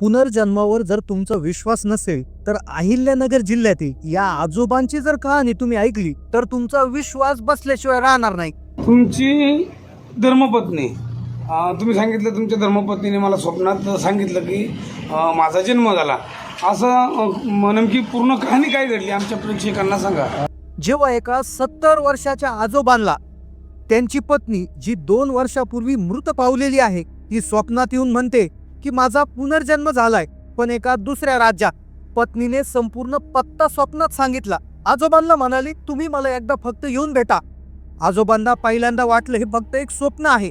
पुनर्जन्मावर जर तुमचा विश्वास नसेल तर अहिल्यानगर जिल्ह्यातील या आजोबांची जर कहाणी तुम्ही ऐकली तर तुमचा विश्वास बसल्याशिवाय राहणार नाही. तुमची धर्मपत्नी अं, तुम्ही सांगितलं तुमच्या धर्मपत्नीने मला स्वप्नात सांगितलं की अं, माझा जन्म झाला. असं अं, म- नेमकी पूर्ण कहाणी काय घडली आमच्या प्रेक्षकांना सांगा. जेव्हा एका सत्तर वर्षाच्या आजोबांना त्यांची पत्नी जी दोन वर्षापूर्वी मृत पावलेली आहे ती स्वप्नात येऊन म्हणते की माझा पुनर्जन्म झालाय पण एका दुसऱ्या राज्यात पत्नीने संपूर्ण पत्ता स्वप्नात सांगितला. आजोबांना म्हणाली तुम्ही मला एकदा फक्त येऊन भेटा. आजोबांना पहिल्यांदा वाटलं हे फक्त एक स्वप्न आहे.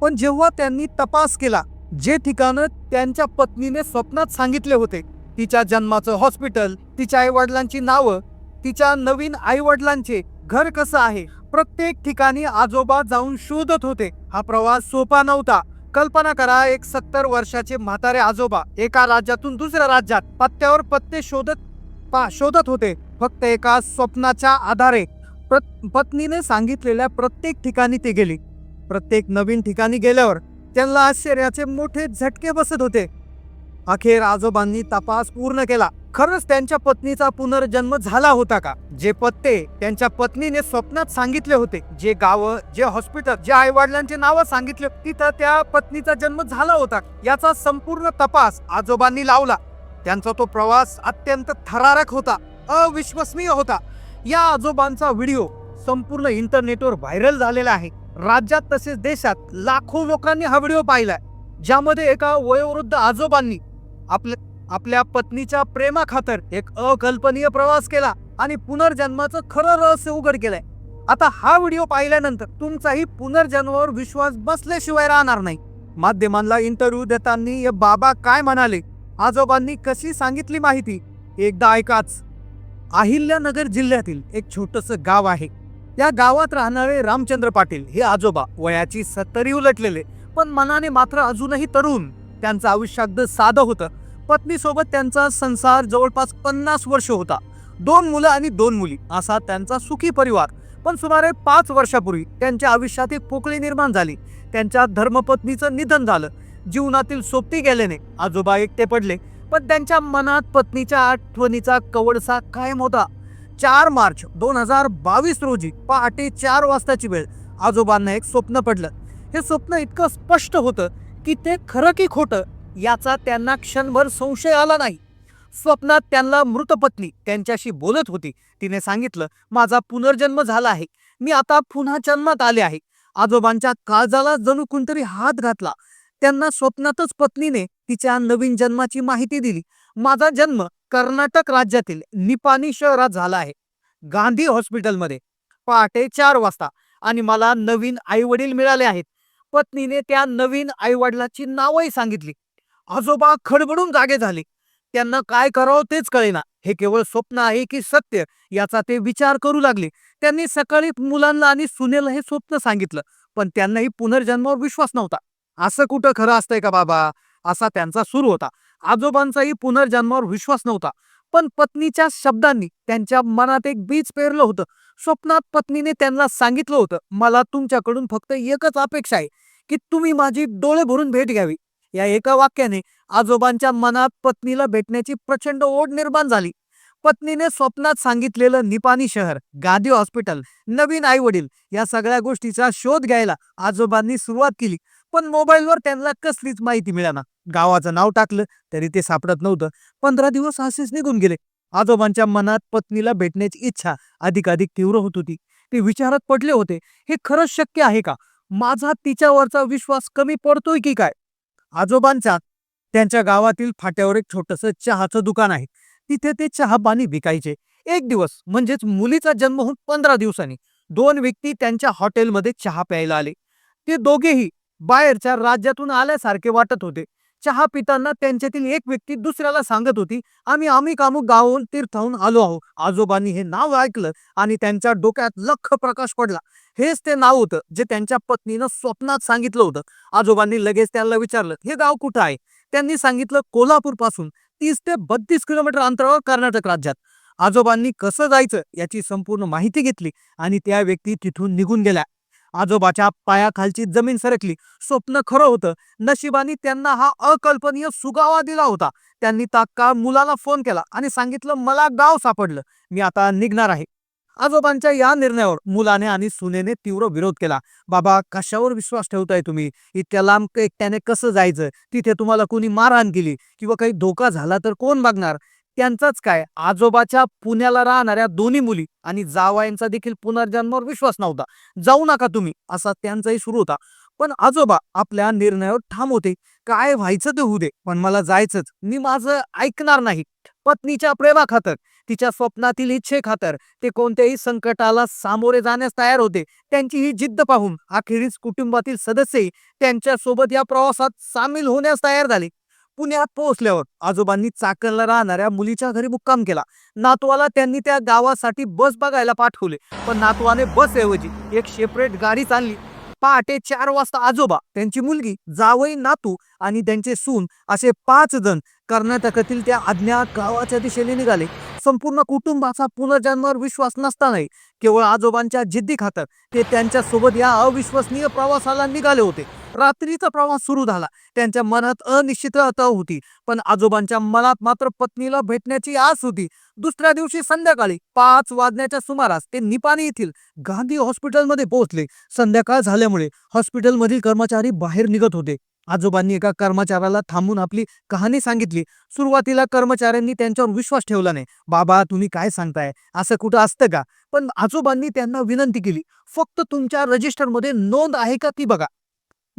पण जेव्हा त्यांनी तपास केला जे ठिकाणं त्यांच्या पत्नीने स्वप्नात सांगितले होते तिच्या जन्माचं हॉस्पिटल तिच्या आई वडिलांची नावं तिच्या नवीन आई वडिलांचे घर कसं आहे प्रत्येक ठिकाणी आजोबा जाऊन शोधत होते. हा प्रवास सोपा नव्हता. कल्पना करा एक सत्तर वर्षाचे म्हातारे आजोबा एका राज्यातून दुसऱ्या राज्यात पत्त्यावर पत्ते शोधत पा शोधत होते. फक्त एका स्वप्नाच्या आधारे प्र- पत्नीने सांगितलेल्या प्रत्येक ठिकाणी ते गेली. प्रत्येक नवीन ठिकाणी गेल्यावर त्यांना आश्चर्याचे मोठे झटके बसत होते. अखेर आजोबांनी तपास पूर्ण केला. खरंच त्यांच्या पत्नीचा पुनर्जन्म झाला होता का? जे पत्ते त्यांच्या पत्नीने स्वप्नात सांगितले होते. जे गावं जे हॉस्पिटल जे आई वडिलांचे नावं सांगितले तिथं त्या पत्नीचा जन्म झाला होता. याचा संपूर्ण तपास आजोबांनी लावला. त्यांचा तो प्रवास अत्यंत थरारक होता अविश्वसनीय होता. या आजोबांचा व्हिडिओ संपूर्ण इंटरनेटवर व्हायरल झालेला आहे. राज्यात तसेच देशात लाखो लोकांनी हा व्हिडिओ पाहिलाय. ज्यामध्ये एका वयोवृद्ध आजोबांनी आपल्या आपल्या पत्नीच्या प्रेमाखातर एक अकल्पनीय प्रवास केला आणि पुनर्जन्माचं खरं रहस्य उघड केलंय. आता हा व्हिडिओ पाहिल्यानंतर तुमचाही पुनर्जन्मावर विश्वास बसल्याशिवाय राहणार नाही. माध्यमांना इंटरव्ह्यू देताना हे बाबा काय म्हणाले आजोबांनी कशी सांगितली माहिती? एकदा ऐकाच. अहिल्यानगर जिल्ह्यातील एक छोटस गाव आहे. या गावात राहणारे रामचंद्र पाटील हे आजोबा वयाची सत्तरी उलटलेले पण मनाने मात्र अजूनही तरुण. त्यांचं आयुष्य अगदी साधं होतं. पत्नीसोबत त्यांचा संसार जवळपास पन्नास वर्ष होता. दोन मुलं आणि दोन मुली असा त्यांचा सुखी परिवार. पण सुमारे पाच वर्षापूर्वी त्यांच्या आयुष्यात एक पोकळी निर्माण झाली. त्यांच्या धर्मपत्नीचं निधन झालं. जीवनातील सोबती गेल्याने आजोबा एकटे पडले पण त्यांच्या मनात पत्नीच्या आठवणीचा कवडसा कायम होता. चार मार्च दोन हजार बावीस रोजी पहाटे चार वाजताची वेळ आजोबांना एक स्वप्न पडलं. हे स्वप्न इतकं स्पष्ट होतं की ते खरं की खोटं याचा त्यांना क्षणभर संशय आला नाही. स्वप्नात त्यांना मृतपत्नी त्यांच्याशी बोलत होती. तिने सांगितलं माझा पुनर्जन्म झाला आहे. मी आता पुन्हा जन्मात आले आहे. आजोबांच्या काळजाला जणू कोणतरी हात घातला. त्यांना स्वप्नातच पत्नीने तिच्या नवीन जन्माची माहिती दिली. माझा जन्म कर्नाटक राज्यातील निपाणी शहरात झाला आहे. गांधी हॉस्पिटलमध्ये. पहाटे चार वाजता. आणि मला नवीन आई वडील मिळाले आहेत. पत्नीने त्या नवीन आई वडिलांची नावही सांगितली. आजोबा खडबडून जागे झाले. त्यांना काय करावं तेच कळेना. हे केवळ स्वप्न आहे की सत्य याचा ते विचार करू लागले. त्यांनी सकाळी मुलांना आणि सुनेला हे स्वप्न सांगितलं पण त्यांनाही पुनर्जन्मावर विश्वास नव्हता. असं कुठं खरं असतंय का बाबा? असा त्यांचा सुरू होता. आजोबांचाही पुनर्जन्मावर विश्वास नव्हता. पण पत्नीच्या शब्दांनी त्यांच्या मनात एक बीज पेरलं होतं. स्वप्नात पत्नीने त्यांना सांगितलं होतं मला तुमच्याकडून फक्त एकच अपेक्षा आहे की तुम्ही माझी डोळे भरून भेट घ्यावी. या एका वाक्याने आजोबांच्या मनात पत्नीला भेटण्याची प्रचंड ओढ निर्माण झाली. पत्नीने स्वप्नात सांगितलेलं निपाणी शहर गादी हॉस्पिटल नवीन आई वडील या सगळ्या गोष्टीचा शोध घ्यायला आजोबांनी सुरुवात केली. पण मोबाईलवर त्यांना कसलीच माहिती मिळाना. गावाचं नाव टाकलं तरी ते सापडत नव्हतं. पंधरा दिवस असेच निघून गेले. आजोबांच्या मनात पत्नीला भेटण्याची इच्छा अधिकाधिक तीव्र होत होती. ते विचारात पडले होते हे खरंच शक्य आहे का? माझा तिच्यावरचा विश्वास कमी पडतोय की काय? आजोबांचा त्यांच्या गावातील फाट्यावर एक छोटस चहाचं दुकान आहे. तिथे ते चहा पाणी विकायचे. एक दिवस म्हणजेच मुलीचा जन्म होऊन पंधरा दिवसांनी दोन व्यक्ती त्यांच्या हॉटेलमध्ये चहा प्यायला आले. ते दोघेही बाहेरच्या राज्यातून आल्यासारखे वाटत होते. चहा पिताना त्यांच्यातील एक व्यक्ती दुसऱ्याला सांगत होती आम्ही आम्ही कामू गावून तीर्थाहून आलो आहो. आजोबांनी हे नाव ऐकलं आणि त्यांच्या डोक्यात लख प्रकाश पडला. हेच ते नाव होतं जे त्यांच्या पत्नीनं स्वप्नात सांगितलं होतं. आजोबांनी लगेच त्यांना विचारलं हे गाव कुठं आहे? त्यांनी सांगितलं कोल्हापूरपासून तीस ते बत्तीस किलोमीटर अंतरावर कर्नाटक राज्यात. आजोबांनी कसं जायचं याची संपूर्ण माहिती घेतली आणि त्या व्यक्ती तिथून निघून गेल्या. आजोबाच्या पायाखालची जमीन सरकली. स्वप्न खरं होतं नशिबाने त्यांना हा अकल्पनीय सुगावा दिला होता. त्यांनी तात्काळ मुलाला फोन केला आणि सांगितलं मला गाव सापडलं. मी आता निघणार आहे. आजोबांच्या या निर्णयावर मुलाने आणि सुनेने तीव्र विरोध केला. बाबा कशावर विश्वास ठेवताय तुम्ही? इतक्या लांब एकट्याने कसं जायचं? तिथे तुम्हाला कोणी मारहाण केली? किंवा काही धोका झाला तर कोण बघणार? त्यांचाच काय? आजोबाच्या पुण्याला राहणाऱ्या दोन्ही मुली आणि जावायांचा देखील पुनर्जन्मावर विश्वास नव्हता. जाऊ नका तुम्ही असा त्यांचाही सुरू होता. पण आजोबा आपल्या निर्णयावर ठाम होते. काय व्हायचं ते होऊ दे पण मला जायचंच. मी माझं ऐकणार नाही. पत्नीच्या प्रेमाखातर तिच्या स्वप्नातील इच्छे खातर ते कोणत्याही संकटाला सामोरे जाण्यास तयार होते. त्यांची ही जिद्द पाहून अखेरीस कुटुंबातील सदस्यही त्यांच्यासोबत या प्रवासात सामील होण्यास तयार झाले. पुण्यात पोहोचल्यावर आजोबांनी चाकणला राहणाऱ्या मुलीच्या घरी मुक्काम केला. नातवाला त्यांनी त्या गावासाठी बस बघायला पाठवले पण नातवाने बस ऐवजी एक सेपरेट गाडी चालली. पहाटे चार वाजता आजोबा त्यांची मुलगी जावई नातू आणि त्यांचे सून असे पाच जण कर्नाटकातील त्या अज्ञात गावाच्या दिशेने निघाले. संपूर्ण कुटुंबाचा पुनर्जन्मावर विश्वास नसतानाही केवळ आजोबांच्या जिद्दी खातर ते त्यांच्यासोबत या अविश्वसनीय प्रवासाला निघाले होते. रात्रीचा प्रवास सुरू झाला. त्यांच्या मनात अनिश्चितता होती. पण आजोबांच्या मनात मात्र पत्नीला भेटण्याची आस होती. दुसऱ्या दिवशी संध्याकाळी पाच वाजण्याच्या सुमारास ते निपाणी येथील गांधी हॉस्पिटलमध्ये पोहोचले. संध्याकाळ झाल्यामुळे हॉस्पिटलमधील कर्मचारी बाहेर निघत होते. आजोबांनी एका कर्मचाऱ्याला थांबून आपली कहाणी सांगितली. सुरुवातीला कर्मचाऱ्यांनी त्यांच्यावर विश्वास ठेवला नाही. बाबा तुम्ही काय सांगताय? असं कुठं असतं का? पण आजोबांनी त्यांना विनंती केली. फक्त तुमच्या रजिस्टरमध्ये नोंद आहे का ती बघा.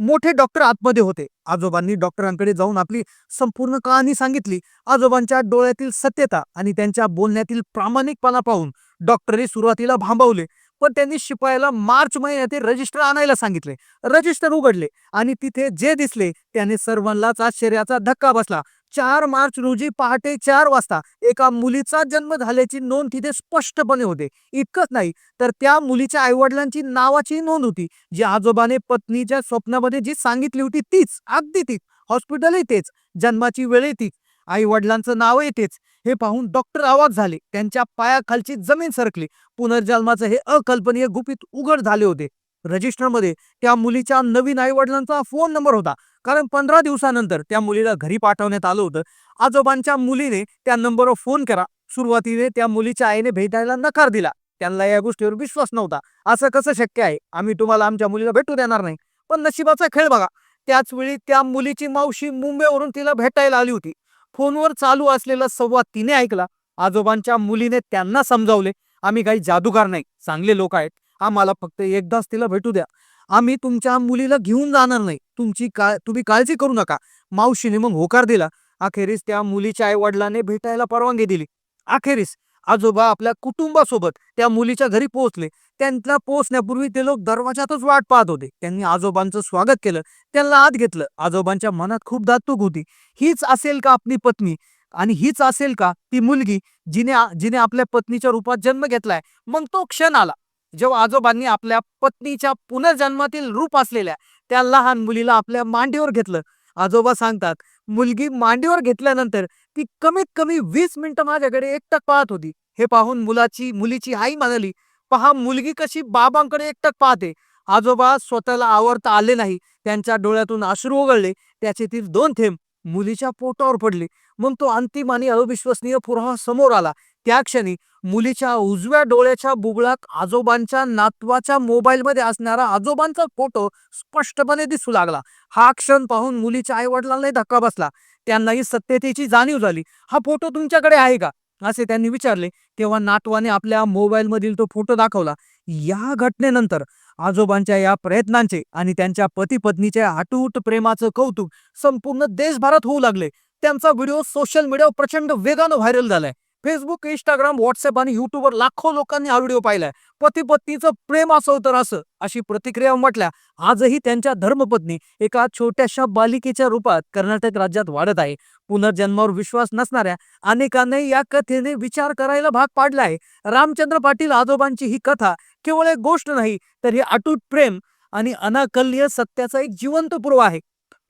मोठे डॉक्टर आतमध्ये होते. आजोबांनी डॉक्टरांकडे जाऊन आपली संपूर्ण कहाणी सांगितली. आजोबांच्या डोळ्यातील सत्यता आणि त्यांच्या बोलण्यातील प्रामाणिकपणा पाहून डॉक्टरही सुरुवातीला भांबवले. पण त्यांनी शिपायाला मार्च महिन्यात रजिस्टर आणायला सांगितले. रजिस्टर उघडले आणि तिथे जे दिसले त्याने सर्वांनाच आश्चर्याचा धक्का बसला. चार मार्च रोजी पहाटे चार वाजता एका मुलीचा जन्म झाल्याची नोंद तिथे स्पष्टपणे होते. इतकंच नाही तर त्या मुलीच्या आईवडिलांची नावाची नोंद होती. जी आजोबाने पत्नीच्या स्वप्नामध्ये जी सांगितली होती तीच अगदी तीच. हॉस्पिटलही तेच जन्माची वेळही तीच आई वडिलांचं नावही तेच. हे पाहून डॉक्टर आवाज झाले. त्यांच्या पायाखालची जमीन सरकली. पुनर्जन्माचं हे अकल्पनीय गुपित उघड झाले होते. रजिस्टरमध्ये त्या मुलीच्या नवीन आई वडिलांचा फोन नंबर होता. कारण पंधरा दिवसानंतर त्या मुलीला घरी पाठवण्यात आलं होतं. आजोबांच्या मुलीने त्या नंबरवर फोन करा. सुरुवातीने त्या मुलीच्या आईने भेटायला नकार दिला. त्यांना या गोष्टीवर विश्वास नव्हता. असं कसं शक्य आहे? आम्ही तुम्हाला आमच्या मुलीला भेटू देणार नाही. पण नशिबाचा खेळ बघा. त्याच वेळी त्या मुलीची मावशी मुंबईवरून तिला भेटायला आली होती. फोनवर चालू असलेला संवाद तिने ऐकला. आजोबांच्या मुलीने त्यांना समजावले. आम्ही काही जादूगार नाही. चांगले लोक आहेत. आम्हाला फक्त एकदाच तिला भेटू द्या. आम्ही तुमच्या मुलीला घेऊन जाणार नाही. तुमची का तुम्ही काळजी करू नका. मावशीने मग होकार दिला. अखेरीस त्या मुलीच्या आईवडिलाने भेटायला परवानगी दिली. अखेरीस आजोबा आपल्या कुटुंबासोबत त्या मुलीच्या घरी पोहोचले. त्यांना पोहोचण्यापूर्वी ते लोक दरवाजातच वाट पाहत होते. त्यांनी आजोबांचं स्वागत केलं. त्यांना आत घेतलं. आजोबांच्या मनात खूप दातूक होती. हीच असेल का आपली पत्नी? आणि हीच असेल का ती मुलगी जिने जिने आपल्या पत्नीच्या रूपात जन्म घेतलाय? मग तो क्षण आला. जेव्हा आजोबांनी आपल्या पत्नीच्या पुनर्जन्मातील रूप असलेल्या त्या लहान मुलीला आपल्या मांडीवर घेतलं. आजोबा सांगतात मुलगी मांडीवर घेतल्यानंतर ती कमीत कमी वीस मिनिटं माझ्याकडे एकटक पाहत होती. हे पाहून मुलाची मुलीची आई म्हणाली पहा मुलगी कशी बाबांकडे एकटक पाहते. आजोबा स्वतःला आवरता आले नाही. त्यांच्या डोळ्यातून अश्रू ओघळले. त्याचे ती दोन थेंब मुलीच्या पोटावर पडले. मग तो अंतिम आणि अविश्वसनीय पुरावा समोर आला. त्या क्षणी मुलीच्या उजव्या डोळ्याच्या बुबळात आजोबांच्या नातवाच्या मोबाईलमध्ये असणारा आजोबांचा फोटो स्पष्टपणे दिसू लागला. हा क्षण पाहून मुलीच्या आई वडिलांनाही धक्का बसला. त्यांनाही सत्यतेची जाणीव झाली. हा फोटो तुमच्याकडे आहे का? असे त्यांनी विचारले. तेव्हा नातवाने आपल्या मोबाईलमधील तो फोटो दाखवला. या घटनेनंतर आजोबांच्या या प्रयत्नांचे आणि त्यांच्या पती पत्नीच्या आटूट प्रेमाचं कौतुक संपूर्ण देशभरात होऊ लागले. त्यांचा व्हिडिओ सोशल मीडियावर प्रचंड वेगानं व्हायरल झालाय. फेसबुक इंस्टाग्राम व्हॉट्सअप आणि युट्यूबवर लाखो लोकांनी हा व्हिडिओ पाहिलाय. पती पत्नीचं प्रेम असं तर असं अशी प्रतिक्रिया म्हटल्या आजही त्यांच्या धर्मपत्नी एका छोट्याशा बालिकेच्या रूपात कर्नाटक राज्यात वाढत आहे. पुनर्जन्मावर विश्वास नसणाऱ्या अनेकांनी या कथेने विचार करायला भाग पाडला आहे. रामचंद्र पाटील आजोबांची ही कथा केवळ एक गोष्ट नाही तर हे अटूट प्रेम आणि अनाकल्य सत्याचा एक जिवंत पूर्व आहे.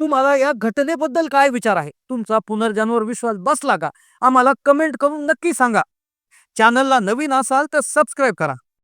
तुम्हाला या घटनेबद्दल काय विचार आहे? तुमचा पुनर्जन्मावर विश्वास बसला का? आम्हाला कमेंट करून नक्की सांगा. चॅनलला नवीन असाल तर सबस्क्राईब करा.